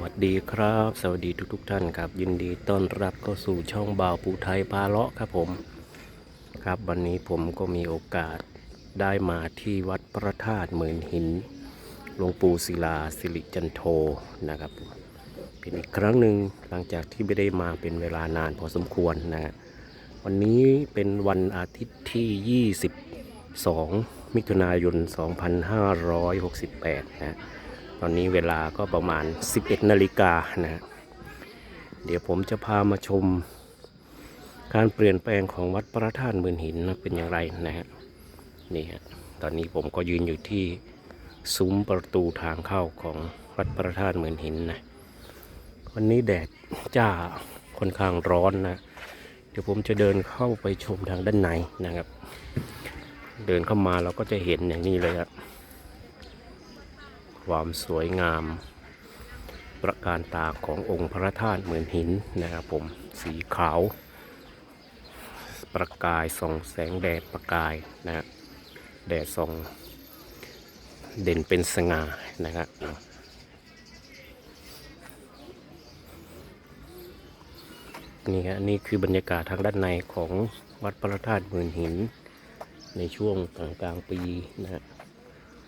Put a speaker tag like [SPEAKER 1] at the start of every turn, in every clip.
[SPEAKER 1] วัสดีครับ สวัสดีทุกทท่านครับ ยินดีต้อนรับเข้าสู่ช่องบ่าวปูไทยพาเลาะครับผม ครับวันนี้ผมก็มีโอกาสได้มาที่วัดพระธาตุหมื่นหินหลวงปู่ศิลาสิริจันโทนะครับเป็นอีกครั้งหนึ่งหลังจากที่ไม่ได้มาเป็นเวลานานพอสมควรนะฮะวันนี้เป็นวันอาทิตย์ที่ 22 มิถุนายน 2568 นะ ตอนนี้เวลาก็ประมาณ 11นาฬิกานะฮะเดี๋ยวผมจะพามาชม การเปลี่ยนแปลงของวัดพระธาตุมืนหินนะเป็นอย่างไรนะฮะนี่ฮะตอนนี้ผมก็ยืนอยู่ที่ซุ้มประตูทางเข้าของวัดพระธาตุมืนหินนะวันนี้แดดจ้าค่อนข้างร้อนนะเดี๋ยวผมจะเดินเข้าไปชมทางด้านในนะครับ เดินเข้ามาเราก็จะเห็นอย่างนี้เลยครับ ความสวยงาม ประการตาขององค์พระธาตุเหมือนหินนะครับผมสีขาว ประกายส่องแสงแดดประกายนะฮะแดดส่องเด่นเป็นสง่านะครับนี่ฮะนี่คือบรรยากาศทางด้านในของวัดพระธาตุหมื่นหิน ในช่วงกลางกลางๆปีนะฮะ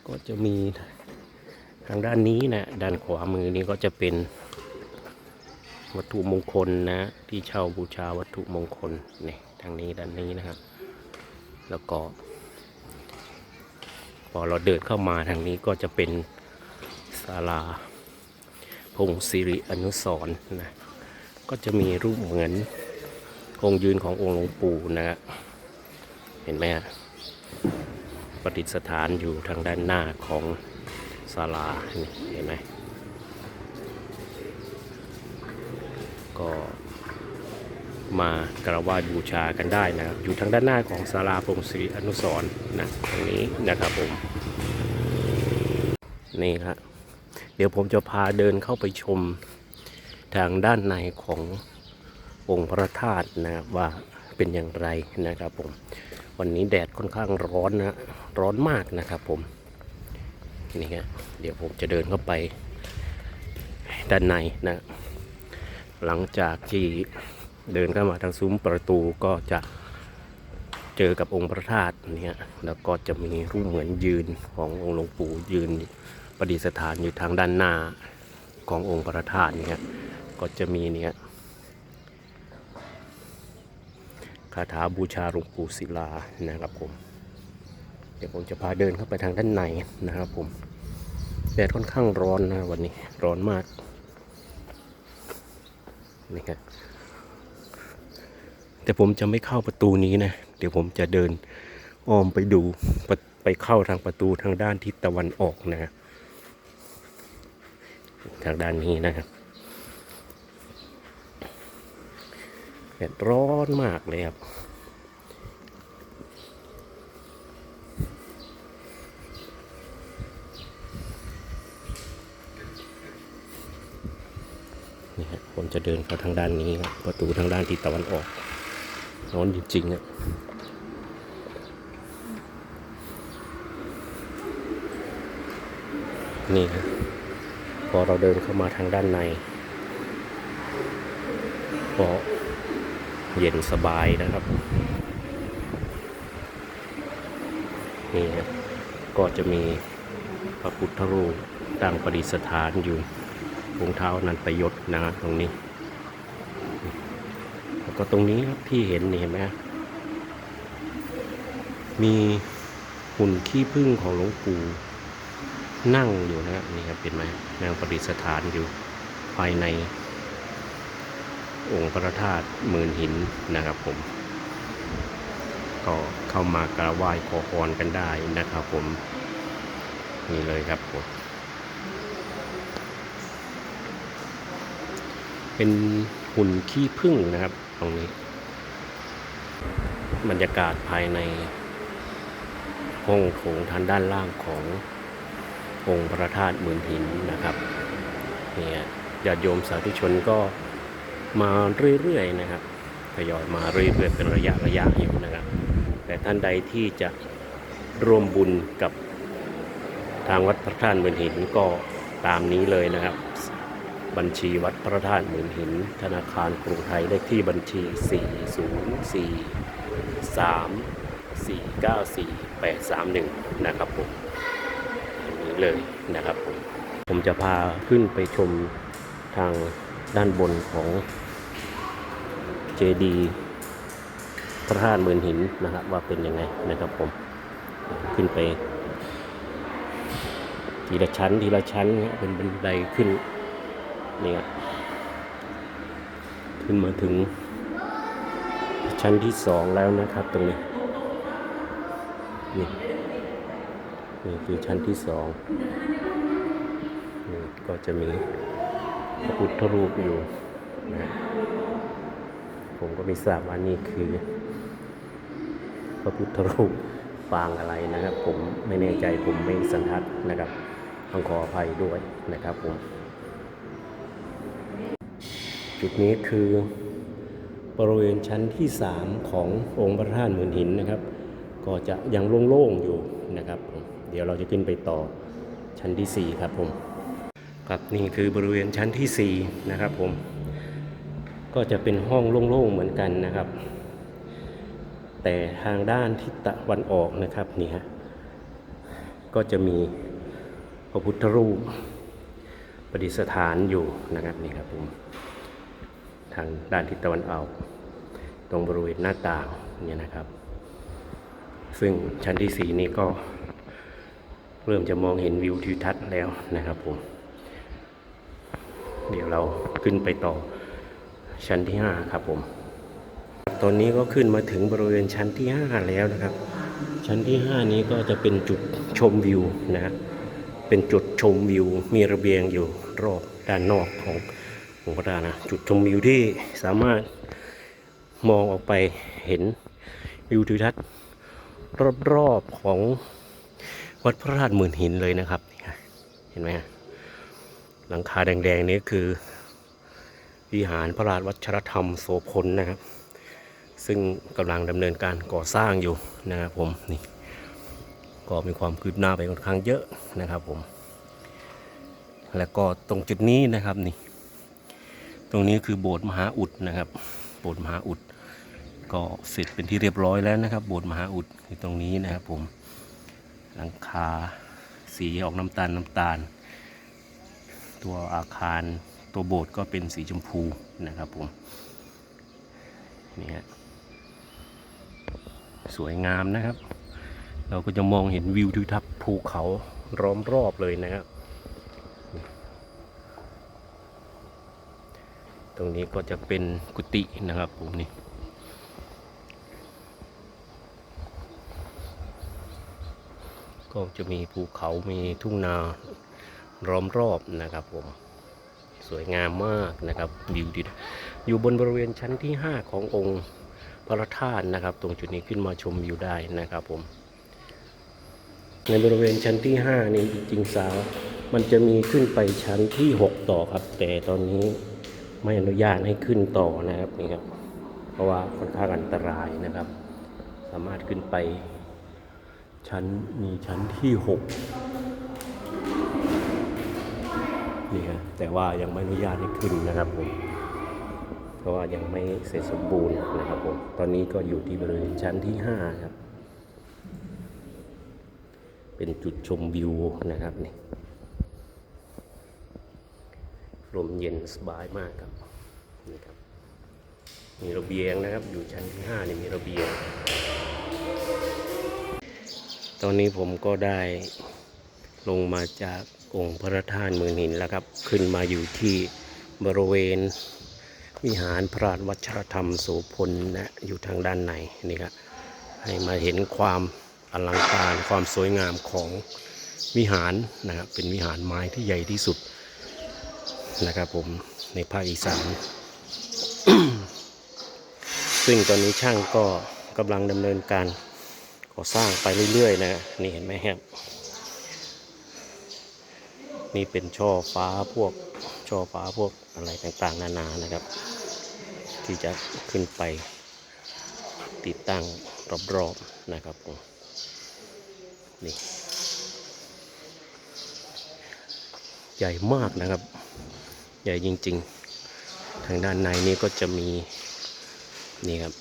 [SPEAKER 1] ก็จะมี ทางด้านนี้นะด้านขวามือนี้ก็จะเป็นวัตถุมงคลนะ ที่เช่าบูชาวัตถุมงคลนี่ทางนี้ด้านนี้นะครับ แล้วก็ พอเราเดินเข้ามาทางนี้ก็จะเป็นศาลาพงศิริอนุสรณ์นะก็จะมีรูปเหมือนองค์ยืนขององค์หลวงปู่นะฮะเห็นไหมฮะประดิษฐานอยู่ทางด้านหน้าของ ศาลานี่เห็นไหมก็มากราบไหว้บูชากันได้นะครับ อยู่ทางด้านหน้าของศาลาพงศรีอนุสรณ์นะตรงนี้นะครับผม นี่ครับเดี๋ยวผมจะพาเดินเข้าไปชมทางด้านในขององค์พระธาตุนะครับว่าเป็นอย่างไรนะครับผม วันนี้แดดค่อนข้างร้อนนะ ร้อนมากนะครับผม นี่ฮะเดี๋ยวผมจะเดินเข้าไปด้านในนะ หลังจากที่เดินเข้ามาทางซุ้มประตูก็จะเจอกับองค์พระธาตุเนี่ยแล้วก็จะมีรูปเหมือนยืนขององค์หลวงปู่ยืนประดิษฐานอยู่ทางด้านหน้าขององค์พระธาตุเนี่ยก็จะมีเนี่ยคาถาบูชาหลวงปู่ศิลานะครับผม เดี๋ยวผมจะพาเดินเข้าไปทางด้านในนะครับผมแดดค่อนข้างร้อนนะวันนี้ร้อนมากนี่ครับแต่ผมจะไม่เข้าประตูนี้นะ เดี๋ยวผมจะเดินอ้อมไปดูไปเข้าทางประตูทางด้านทิศตะวันออกนะทางด้านนี้นะครับแดดร้อนมากเลยครับ นี่ฮะผม จะเดินเข้าทางด้านนี้ครับประตูทางด้านทิศตะวันออกร้อนจริงๆอะนี่ครับพอเราเดินเข้ามาทางด้านในก็เย็นสบายนะครับนี่ฮะก็จะมีพระพุทธรูปตั้งประดิษฐานอยู่ รองเท้านันประยศนะตรงนี้ แล้วก็ตรงนี้ครับที่เห็นนี่เห็นไหมมีหุ่นขี้ผึ้งของหลวงปู่นั่งอยู่นะนี่ครับเป็นไหมนางประดิษฐานอยู่ภายในองค์พระธาตุหมื่นหินนะครับผม ก็เข้ามากราบไหว้ขอพรกันได้นะครับผม นี่เลยครับผม เป็นหุ่นขี้ผึ้งนะครับ ตรงนี้ บรรยากาศภายใน ห้องโถงทางด้านล่างขององค์พระธาตุหมื่นหินนะครับเนี่ยญาติโยมสาธุชนก็มาเรื่อยๆนะครับทยอยมาเรื่อยๆเป็นระยะระยะอยู่นะครับ แต่ท่านใดที่จะร่วมบุญกับทางวัดพระธาตุหมื่นหินก็ตามนี้เลยนะครับ บัญชีวัดพระธาตุหมื่นหิน ธนาคารกรุงไทยเลขที่บัญชี 404 3 494 831 นะครับผมอันนี้เลยนะครับผม ผมจะพาขึ้นไปชมทางด้านบนของเจดีพระธาตุหมื่นหินนะครับว่าเป็นยังไงนะครับผม ขึ้นไปทีละชั้นทีละชั้นเป็นบันไดขึ้น เนี่ยขึ้นมาถึง ชั้นที่สองแล้วนะครับตรงนี้ นี่นี่คือชั้นที่สองนี่ก็จะมีพระพุทธรูปอยู่นะผมก็ไม่ทราบว่านี่คือ พระพุทธรูปปางอะไรนะครับ ผมไม่แน่ใจผมไม่สันทัดนะครับต้องขออภัยด้วยนะครับผม จุดนี้คือบริเวณชั้นที่ 3 ขององค์พระธาตุหมื่นหินนะครับ ก็จะยังโล่งๆอยู่นะครับ เดี๋ยวเราจะขึ้นไปต่อชั้นที่ 4 ครับผมครับนี่คือบริเวณชั้นที่ 4 นะครับผม ก็จะเป็นห้องโล่งๆเหมือนกันนะครับ แต่ทางด้านทิศตะวันออกนะครับนี่ฮะก็จะมีพระพุทธรูปประดิษฐานอยู่นะครับนี่ครับผม ทางด้านทิศตะวันออก ตรงบริเวณหน้าต่างเนี่ยนะครับ ซึ่งชั้นที่สีนี้ก็ เริ่มจะมองเห็นวิวทิวทัศน์แล้วนะครับผม เดี๋ยวเราขึ้นไปต่อชั้นที่ 5 ครับผม ตอนนี้ก็ขึ้นมาถึงบริเวณชั้นที่ 5 แล้วนะครับ ชั้นที่ 5 นี้ก็จะเป็นจุดชมวิวนะ เป็นจุดชมวิว มีระเบียงอยู่รอบด้านนอกของ ของพระธานะจุดชมวิวที่สามารถมองออกไปเห็นวิวทิวทัศน์รอบๆของวัดพระธาตุหมื่นหินเลยนะครับ เห็นไหมฮะหลังคาแดงๆนี้คือ วิหารพระราชวัชรธรรมโสพลนะครับ ซึ่งกำลังดำเนินการก่อสร้างอยู่นะครับผมนี่ก็มีความคืบหน้าไปค่อนข้างเยอะนะครับผม แล้วก็ตรงจุดนี้นะครับนี่ ตรงนี้คือโบสถ์มหาอุดนะครับ โบสถ์มหาอุด ก็เสร็จเป็นที่เรียบร้อยแล้วนะครับ โบสถ์มหาอุดคือตรงนี้นะครับผมหลังคาสีออกน้ำตาลน้ำตาล ตัวอาคารตัวโบสถ์ก็เป็นสีชมพูนะครับผมนี่ฮะสวยงามนะครับ เราก็จะมองเห็นวิวทิวทัศน์ภูเขาล้อมรอบเลยนะครับ ตรงนี้ก็จะเป็นกุฏินะครับผมนี่ก็จะมีภูเขามีทุ่งนาล้อมรอบนะครับผมสวยงามมากนะครับวิวดีอยู่บนบริเวณชั้นที่ 5 ขององค์พระธาตุนะครับ ตรงจุดนี้ขึ้นมาชมวิวได้นะครับผม ในบริเวณชั้นที่ 5 นี่จริงๆสาว มันจะมีขึ้นไปชั้นที่ 6 ต่อครับ แต่ตอนนี้ ไม่อนุญาตให้ขึ้นต่อนะครับนี่ครับ เพราะว่าค่อนข้างอันตรายนะครับ สามารถขึ้นไปชั้นมีชั้นที่6นี่ครับแต่ว่ายังไม่อนุญาตให้ขึ้นนะครับผมเพราะว่ายังไม่เสร็จสมบูรณ์นะครับผมตอนนี้ก็อยู่ที่บริเวณชั้นที่5ครับ เป็นจุดชมวิวนะครับนี่ ลมเย็นสบายมากครับนี่ครับ มีระเบียงนะครับ อยู่ชั้นที่5นี่มีระเบียง ตอนนี้ผมก็ได้ลงมาจากองค์พระธาตุเมืองหินแล้วครับ ขึ้นมาอยู่ที่บริเวณวิหารพระราชวัชรธรรมโสพลนะอยู่ทางด้านในนี่ครับให้มาเห็นความอลังการความสวยงามของวิหารนะครับเป็นวิหารไม้ที่ใหญ่ที่สุด นะครับผมในภาคอีสาน ซึ่งตอนนี้ช่างก็กำลังดำเนินการก่อสร้างไปเรื่อยๆนะนี่เห็นไหมครับ นี่เป็นช่อฟ้าพวกช่อฟ้าพวกอะไรต่างๆ นานานะครับ ที่จะขึ้นไปติดตั้งรอบๆนะครับผมนี่ใหญ่มากนะครับ ใหญ่จริง ๆ ทางด้านในนี้ก็จะมีนี่ครับ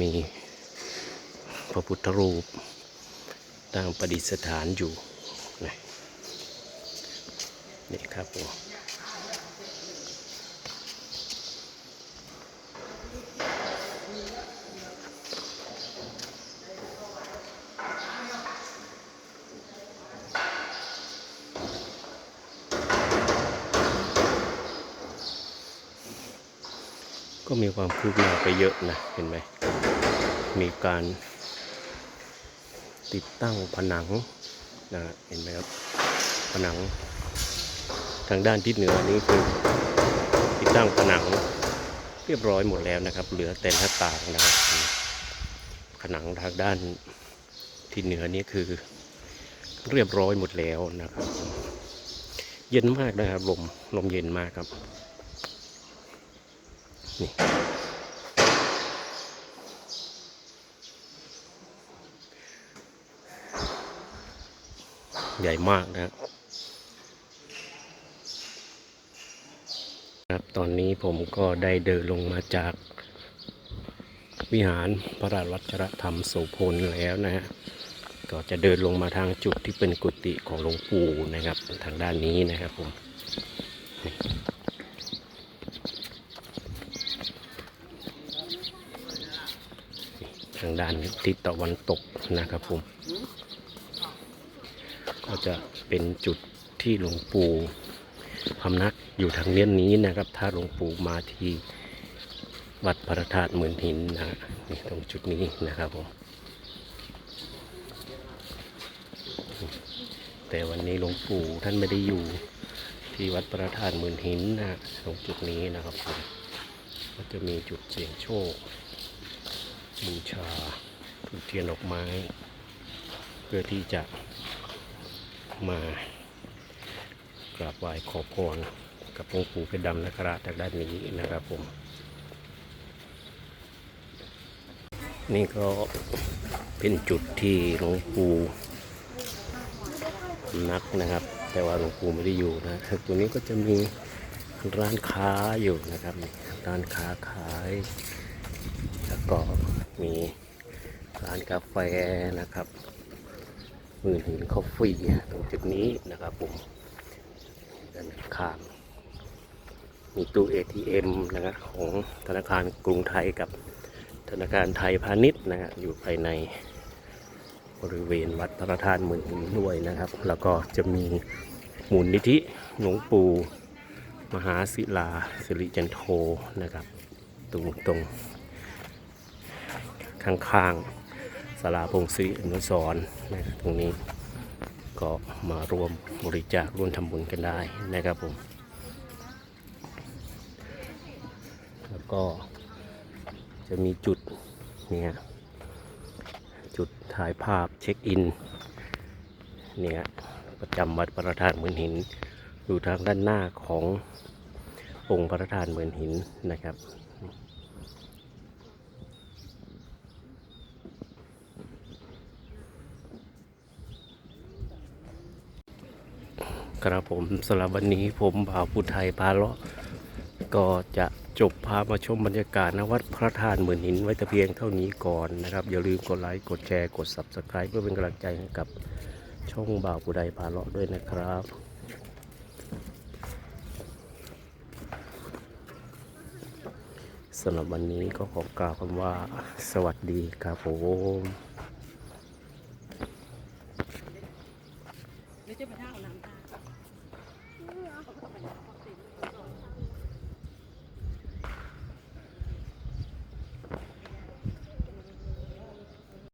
[SPEAKER 1] มีพระพุทธรูปตั้งประดิษฐานอยู่นี่ครับผม ก็มีความคืบหน้าไปเยอะนะเห็นไหมมีการติดตั้งผนังนะเห็นไหมครับผนัง ทางด้านทิศเหนือนี้คือติดตั้งผนังเรียบร้อยหมดแล้วนะครับ เหลือแต่หน้าต่างนะครับผนังทางด้านทิศเหนือนี้คือเรียบร้อยหมดแล้วนะครับ เย็นมากนะครับลมลมเย็นมากครับ นี่ใหญ่มากนะครับ ตอนนี้ผมก็ได้เดินลงมาจาก วิหารพระราชวัชรธรรมโสพลแล้วนะฮะ ก็จะเดินลงมาทางจุดที่เป็นกุฏิของหลวงปู่นะครับ ทางด้านนี้นะครับผมางด้านทิศตะวันตกนะครับผม ก็จะเป็นจุดที่หลวงปู่พำนักอยู่ทางเนี้ยนี้นะครับ ถ้าหลวงปู่มาที่วัดพระธาตุหมื่นหินนะนี่ตรงจุดนี้นะครับผม แต่วันนี้หลวงปู่ท่านไม่ได้อยู่ที่วัดพระธาตุหมื่นหินนะตรงจุดนี้นะครับผมก็จะมีจุดเสี่ยงโชค บูชาถูกเทียนดอกไม้ เพื่อที่จะมากราบไหว้ขอพรกับหลวงปู่เพชรดำนะครับจากด้านนี้นะครับผม นี่ก็เป็นจุดที่หลวงปู่นักนะครับ แต่ว่าหลวงปู่ไม่ได้อยู่นะตัวนี้ก็จะมีร้านค้าอยู่นะครับ ร้านค้าขายแล้วก็ มีร้านกาแฟนะครับหมื่นหินคอฟฟี่ตรงจุดนี้นะครับผมด้านข้างมีตู้ ATM นะครับของธนาคารกรุงไทยกับธนาคารไทยพาณิชย์นะฮะอยู่ภายในบริเวณวัดพระธาตุหมื่นหินด้วยนะครับ แล้วก็จะมีมูลนิธิหลวงปู่มหาศิลาสิริจันโทนะครับ ตรงตรง ข้างๆสาราพงศรีอนุสรณ์นะตรงนี้ก็มารวมบริจาคร่วมทำบุญกันได้นะครับผมแล้วก็จะมีจุดเนี่ยจุดถ่ายภาพเช็คอินเนี่ยประจำวัดพระธาตุเหมือนหิน อยู่ทางด้านหน้าขององค์พระธาตุเหมือนหินนะครับ ครับผมสำหรับวันนี้ผมบ่าวผู้ไทยพาเลาะก็จะจบพามาชมบรรยากาศณวัดพระธาตุหมื่นหินไว้แต่เพียงเท่านี้ก่อนนะครับ อย่าลืมกดไลค์กดแชร์กด Subscribe เพื่อเป็นกำลังใจให้กับช่องบ่าวผู้ใดพาเลาะด้วยนะครับสำหรับวันนี้ก็ขอกล่าวคำว่าสวัสดีครับผม